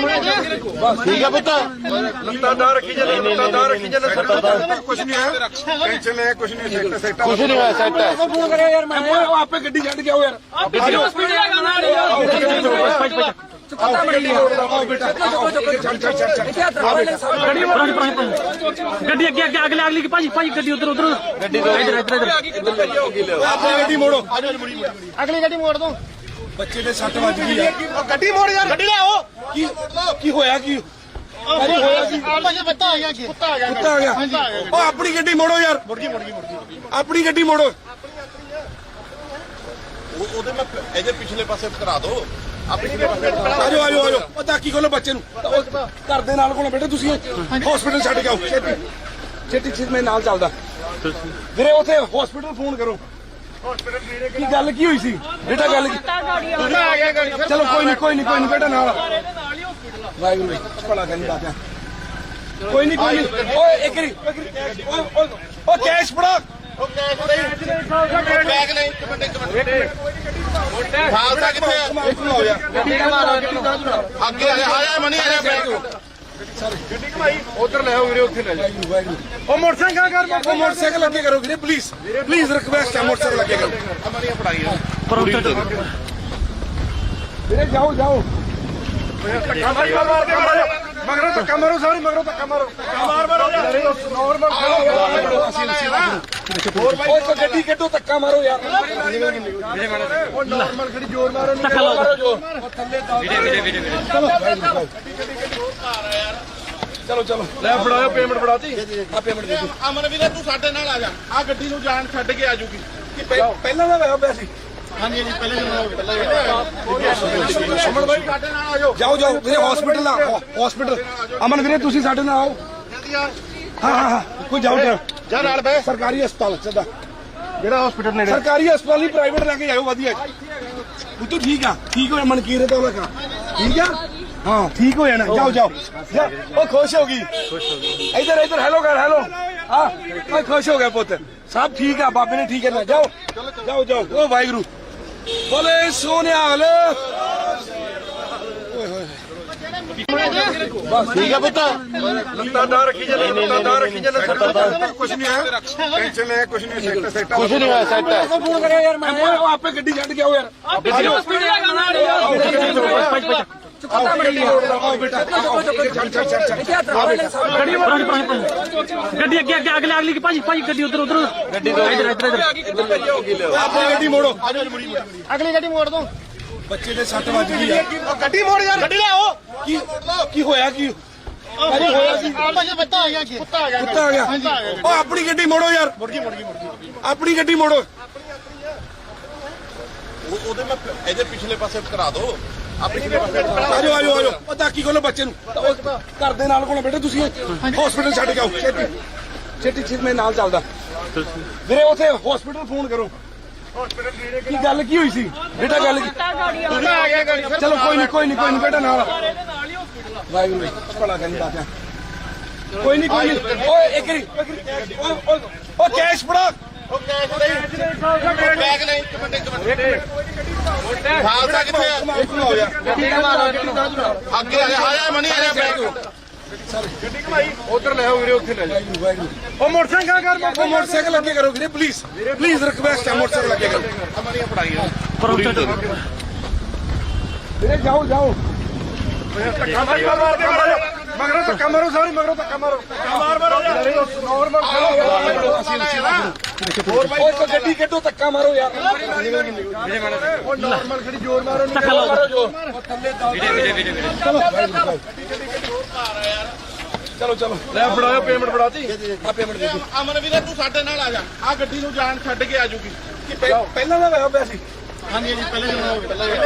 ਠੀਕ ਹੈ ਪੁੱਤ। ਲੱਤਾਦਾਰ ਰੱਖੀ ਜਾਂਦੇ ਲੱਤਾਦਾਰ ਰੱਖੀ ਜਾਂਦੇ ਸੱਟਾਂ ਕੁਝ ਨਹੀਂ ਹੈ। ਟੈਨਸ਼ਨ ਲੈ ਕੁਝ ਨਹੀਂ ਸੈਕਟਰ ਸੈਕਟਰ ਕੁਛ ਨਹੀਂ ਹੋਇਆ ਸੈੱਟ ਹੈ। ਫੋਨ ਕਰਿਆ ਯਾਰ ਮੈਂ ਉਹ ਆਪੇ ਗੱਡੀ ਛੱਡ ਕੇ ਆਓ ਯਾਰ। ਗੱਡੀ ਅੱਗੇ ਅੱਗੇ ਅਗਲੇ ਅਗਲੀ ਭਾਜੀ ਭਾਜੀ ਗੱਡੀ ਉਧਰ ਉਧਰ। ਗੱਡੀ ਇਧਰ ਇਧਰ ਇਧਰ ਗੱਡੀ ਮੋੜੋ। ਅਗਲੀ ਗੱਡੀ ਮੋੜ ਦੋ। ਬੱਚੇ ਦੇ ਸੱਟ ਵੱਜ ਗਈ ਆ। ਗੱਡੀ ਮੋੜ ਯਾਰ। ਗੱਡੀ ਲਿਆਓ ਕੀ ਕੀ ਹੋਇਆ ਕੀ ਆ ਗਿਆ ਕੁੱਤਾ ਆ ਗਿਆ ਕੁੱਤਾ ਆ ਗਿਆ ਉਹ ਆਪਣੀ ਗੱਡੀ ਮੋੜੋ ਯਾਰ। ਮੁੜ ਗਈ ਮੁੜ ਗਈ ਮੁੜ ਗਈ ਆਪਣੀ ਗੱਡੀ ਮੋੜੋ। ਉਹਦੇ ਮੈਂ ਇਹਦੇ ਪਿਛਲੇ ਪਾਸੇ ਕਰਾ ਦੋ। ਆ ਪਿਛਲੇ ਪਾਸੇ ਆਜੋ ਆਜੋ ਆਜੋ। ਉਹ ਤਾਕੀ ਖੋਲੋ ਬੱਚੇ ਨੂੰ। ਉਹ ਘਰ ਦੇ ਨਾਲ ਕੋਲ ਬੈਠੇ ਤੁਸੀਂ ਹਸਪੀਟਲ ਛੱਡ ਕੇ ਆਓ। ਛੇਤੀ ਛੇਤੀ ਛੇਤੀ ਮੈਂ ਨਾਲ ਚੱਲਦਾ। ਵੀਰੇ ਉਥੇ ਹਸਪੀਟਲ ਫੋਨ ਕਰੋ। ਕੀ ਗੱਲ ਕੀ ਹੋਈ ਸੀ? ਬੇਟਾ ਗੱਲ ਕੀ ਆ ਗਿਆ ਗਾੜੀ। ਚਲੋ ਕੋਈ ਨਹੀਂ ਕੋਈ ਨਹੀਂ ਕੋਈ ਨਹੀਂ ਬੇਟਾ ਨਾਲ ਵਾਹਿਗੁਰੂ ਭਲਾ ਕਰੀ ਬਾਤਿਆ ਕੋਈ ਨਹੀਂ ਕੋਈ ਨਹੀਂ ਓਏ ਇੱਕ ਰੀ ਓਏ ਓਏ ਓ ਕੈਸ਼ ਫੜਾ। ਬੈਗ ਨਹੀਂ ਇੱਕ ਮਿੰਟ ਇੱਕ ਮਿੰਟ। ਖਾਲਸਾ ਕਿੱਥੇ ਆ? ਇੱਕ ਨੂੰ ਹੋ ਜਾ ਅੱਗੇ ਆ ਜਾ ਆ ਜਾ ਮਨੀ ਆ ਜਾ ਬੈਗ ਉਧਰ ਲੈ ਆਓ ਵੀਰੇ ਉੱਥੇ ਲੈ ਜਾ ਉਹ ਮੋਟਰਸਾਈਕਲ ਕਰ ਉਹ ਮੋਟਰਸਾਈਕਲ ਅੱਗੇ ਕਰੋ ਵੀਰੇ ਪਲੀਜ਼ ਪਲੀਜ਼ ਰਿਕਵੈਸਟ ਹੈ ਮੋਟਰਸਾਈਕਲ ਅੱਗੇ ਕਰੋ। ਮਨੀ ਫੜਾਈ ਆ ਵੀਰੇ ਜਾਓ ਜਾਓ। ਮਗਰੋਂ ਧੱਕਾ ਮਾਰੋ ਸਾਰੀ ਮਗਰੋਂ ਧੱਕਾ ਮਾਰੋ। ਮਾਰ ਮਾਰੋ ਨੋਰਮਲ ਹੋਰ ਭਾਈ ਓਏ ਕੋਈ ਗੱਡੀ ਕੱਢੋ ਧੱਕਾ ਮਾਰੋ ਯਾਰ। ਉਹ ਨਾਰਮਲ ਖੜੀ ਜ਼ੋਰ ਮਾਰੋ ਨਹੀਂ ਮਾਰੋ। ਜ਼ੋਰ ਥੱਲੇ ਚਲੋ ਚਲੋ ਚਲੋ। ਲੈ ਫੜਾਓ ਪੇਮੈਂਟ ਫੜਾਤੀ? ਆ ਪੇਮੈਂਟ ਦੇ ਦਿਓ। ਅਮਨ ਵੀਰੇ ਤੂੰ ਸਾਡੇ ਨਾਲ ਆ ਜਾ। ਆ ਗੱਡੀ ਨੂੰ ਜਾਣ ਛੱਡ ਕੇ ਆ ਜੂਗੀ। ਕੀ ਪਹਿ- ਪਹਿਲਾਂ ਦਾ ਹੋਇਆ ਪਿਆ ਸੀ ਹਾਂਜੀ ਜੀ ਪਹਿਲੇ ਜਨਮ ਪਹਿਲੇ ਅਮਨ ਭਾਈ ਸਾਡੇ ਨਾਲ ਆ ਜਾਓ। ਜਾਓ ਵੀਰੇ ਹਸਪੀਟਲ ਆ ਹਸਪੀਟਲ ਅਮਨ ਵੀਰੇ ਤੁਸੀਂ ਸਾਡੇ ਨਾਲ ਆਓ। ਹਾਂ ਹਾਂ ਹਾਂ ਕੋਈ ਜਾਓ ਜਾ ਨਾਲ ਬੈ ਸਰਕਾਰੀ ਹਸਪਤਾਲ ਸਦਾ ਜਿਹੜਾ ਹਸਪੀਟਲ ਨੇੜੇ। ਸਰਕਾਰੀ ਹਸਪਤਾਲ ਨਹੀਂ ਪ੍ਰਾਈਵੇਟ ਲੈ ਕੇ ਜਾਓ ਵਧੀਆ ਉਹ ਤੂੰ ਠੀਕ ਆ ਠੀਕ ਹੋਇਆ ਮਨਕੀਰ ਤੇ ਉਹਦਾ ਠੀਕ ਆ? ਹਾਂ ਠੀਕ ਹੋ ਜਾਣਾ ਜਾਓ ਜਾਓ। ਉਹ ਖੁਸ਼ ਹੋ ਗਈ। ਖੁਸ਼ ਹੋ ਗਈ ਇਧਰ ਇਧਰ ਹੈਲੋ ਕਰ ਹੈਲੋ ਹਾਂ ਉਹ ਖੁਸ਼ ਹੋ ਗਿਆ ਪੁੱਤ। ਸਭ ਠੀਕ ਆ ਬਾਬੇ ਨੇ ਠੀਕ ਕਰਨਾ ਜਾਓ ਜਾਓ ਜਾਓ। ਉਹ ਵਾਹਿਗੁਰੂ ਬੋਲੇ ਸੋਨਿਆਲ ਠੀਕ ਹੈ ਪੁੱਤ। ਲੱਤਾਦਾਰ ਰੱਖੀ ਜਾਂਦੇ ਲੱਤਾਦਾਰ ਰੱਖੀ ਜਾਂਦੇ ਸੱਟਾਂ ਕੁਝ ਨਹੀਂ ਹੈ ਟੈਨਸ਼ਨ ਲੈ ਕੁਝ ਨਹੀਂ ਸੈਕਟਰ ਸੈਕਟਰ ਕੁਛ ਨਹੀਂ ਹੋਇਆ ਸੈੱਟ ਹੈ ਫੋਨ ਕਰਿਆ ਯਾਰ ਮੈਂ ਉਹ ਆਪੇ ਗੱਡੀ ਛੱਡ ਕੇ ਆਓ ਯਾਰ। ਆਓ ਬੇਟਾ ਚੱਲ ਚੱਲ ਚੱਲ ਚੱਲ। ਗੱਡੀ ਅੱਗੇ ਅੱਗੇ ਅਗਲੇ ਅਗਲੀ ਭਾਜੀ ਭਾਜੀ ਗੱਡੀ ਉਧਰ ਉਧਰ। ਗੱਡੀ ਇਧਰ ਇਧਰ ਇਧਰ। ਆਪਣੀ ਗੱਡੀ ਮੋੜੋ। ਅਗਲੀ ਗੱਡੀ ਮੋੜ ਦੋ। ਬੱਚੇ ਦੇ ਸੱਟ ਵੱਜ ਗਈ ਆ। ਗੱਡੀ ਮੋੜ ਯਾਰ। ਗੱਡੀ ਲਿਆਓ ਕੀ ਕੀ ਹੋਇਆ ਕੀ? ਹੋਇਆ ਕੀ? ਆਪਾਂ ਜੇ ਬੱਤਾ ਆ ਗਿਆ ਅੱਗੇ। ਕੁੱਤਾ ਆ ਗਿਆ। ਕੁੱਤਾ ਆ ਗਿਆ। ਉਹ ਆਪਣੀ ਗੱਡੀ ਮੋੜੋ ਯਾਰ। ਮੁੜ ਗਈ ਮੁੜ ਗਈ ਮੁੜ ਗਈ ਆਪਣੀ ਗੱਡੀ ਮੋੜੋ। ਉਹਦੇ ਮੈਂ ਇਹਦੇ ਪਿਛਲੇ ਪਾਸੇ ਕਰਾ ਦੋ। ਆਜੋ ਆਜੋ ਆਜੋ। ਉਹ ਤਾਕੀ ਖੋਲੋ ਬੱਚੇ ਨੂੰ। ਉਹ ਘਰ ਦੇ ਨਾਲ ਕੋਲ ਬੈਠੇ ਤੁਸੀਂ ਹਸਪੀਟਲ ਛੱਡ ਕੇ ਆਓ। ਛੇਤੀ। ਛੇਤੀ ਛੇਤੀ ਮੈਂ ਨਾਲ ਚੱਲਦਾ। ਵੀਰੇ ਉਥੇ ਹਸਪੀਟਲ ਫੋਨ ਕਰੋ। ਕੀ ਗੱਲ ਕੀ ਹੋਈ ਸੀ? ਬੇਟਾ ਗੱਲ ਕੀ? ਚਲੋ ਕੋਈ ਨਹੀਂ ਕੋਈ ਨਹੀਂ ਕੋਈ ਨਹੀਂ ਬੇਟਾ ਨਾਲ ਵਾਹਿਗੁਰੂ ਭਲਾ ਕਰੀ ਬਾਤਿਆ ਕੋਈ ਨਹੀਂ ਕੋਈ ਨਹੀਂ ਓਏ ਇੱਕ ਰੀ ਓਏ ਓਏ ਉਹ ਕੈਸ਼ ਫੜਾ ਬੈਗ ਨਹੀਂ ਇੱਕ ਮਿੰਟ ਇੱਕ ਮਿੰਟ ਖਾਲਸਾ ਕਿੱਥੇ ਆ ਇੱਕ ਨੂੰ ਹੋ ਜਾ ਅੱਗੇ ਆ ਜਾ ਆ ਜਾ ਮਨੀ ਆ ਜਾ ਬੈਗ ਉਧਰ ਲੈ ਆਓ ਵੀਰੇ ਉੱਥੇ ਲੈ ਜਾ ਉਹ ਮੋਟਰਸਾਈਕਲ ਕਰ ਉਹ ਮੋਟਰਸਾਈਕਲ ਅੱਗੇ ਕਰੋ ਵੀਰੇ ਪਲੀਜ਼ ਪਲੀਜ਼ ਰਿਕਵੈਸਟ ਹੈ ਮੋਟਰਸਾਈਕਲ ਅੱਗੇ ਕਰੋ ਮਨੀ ਫੜਾਈ ਆ ਵੀਰੇ ਜਾਓ ਜਾਓ ਮਗਰੋਂ ਧੱਕਾ ਮਾਰੋ ਸਾਰੀ ਮਗਰੋਂ ਧੱਕਾ ਮਾਰੋ। ਮਾਰ ਮਾਰੋ ਨੋਰਮਲ ਹੋਰ ਓਏ ਕੋਈ ਗੱਡੀ ਕੱਢੋ ਧੱਕਾ ਮਾਰੋ ਯਾਰ। ਉਹ ਨਾਰਮਲ ਖੜੀ ਜ਼ੋਰ ਮਾਰੋ ਨਹੀਂ ਮਾਰੋ ਜ਼ੋਰ। ਥੱਲੇ ਚਲੋ ਚਲੋ ਲੈ ਫੜਾਓ ਪੇਮੈਂਟ ਫੜਾਤੀ ਆ ਪੇਮੈਂਟ ਦੇ ਅਮਨ ਵੀਰੇ ਤੂੰ ਸਾਡੇ ਨਾਲ ਆ ਜਾ। ਆ ਗੱਡੀ ਨੂੰ ਜਾਣ ਛੱਡ ਕੇ ਆ ਜੂਗੀ। ਪਹਿਲਾਂ ਦਾ ਹੋਇਆ ਪਿਆ ਸੀ। ਹਾਂਜੀ ਜੀ ਪਹਿਲੇ ਜਨਮ ਪਹਿਲੇ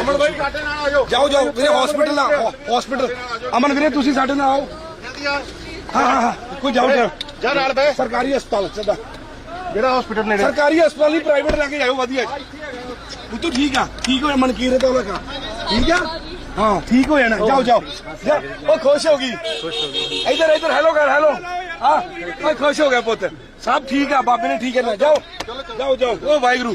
ਅਮਨ ਭਾਈ ਸਾਡੇ ਨਾਲ ਆ ਜਾਓ ਜਾਓ ਵੀਰੇ ਹਸਪੀਟਲ ਆ ਹਸਪੀਟਲ ਅਮਨ ਵੀਰੇ ਤੁਸੀਂ ਸਾਡੇ ਨਾਲ ਆਓ। ਹਾਂ ਹਾਂ ਹਾਂ ਕੋਈ ਜਾਓ ਜਰਾ ਜਾ ਨਾਲ ਬੈ ਸਰਕਾਰੀ ਹਸਪਤਾਲ ਸਦਾ ਜਿਹੜਾ ਹਸਪੀਟਲ ਨੇੜੇ। ਸਰਕਾਰੀ ਹਸਪਤਾਲ ਨਹੀਂ ਪ੍ਰਾਈਵੇਟ ਲੈ ਕੇ ਜਾਓ ਵਧੀਆ ਉਹ ਤੂੰ ਠੀਕ ਆ ਠੀਕ ਹੋਇਆ ਮਨਕੀਰ ਤੇ ਉਹਦਾ ਠੀਕ ਆ? ਹਾਂ ਠੀਕ ਹੋ ਜਾਣਾ ਜਾਓ ਜਾਓ। ਉਹ ਖੁਸ਼ ਹੋ ਗਈ। ਖੁਸ਼ ਹੋ ਗਈ ਇਧਰ ਇਧਰ ਹੈਲੋ ਕਰ ਹੈਲੋ ਹਾਂ ਉਹ ਖੁਸ਼ ਹੋ ਗਿਆ ਪੁੱਤ। ਸਭ ਠੀਕ ਆ ਬਾਬੇ ਨੇ ਠੀਕ ਕਰਨਾ। ਜਾਓ ਜਾਓ ਜਾਓ। ਉਹ ਵਾਹਿਗੁਰੂ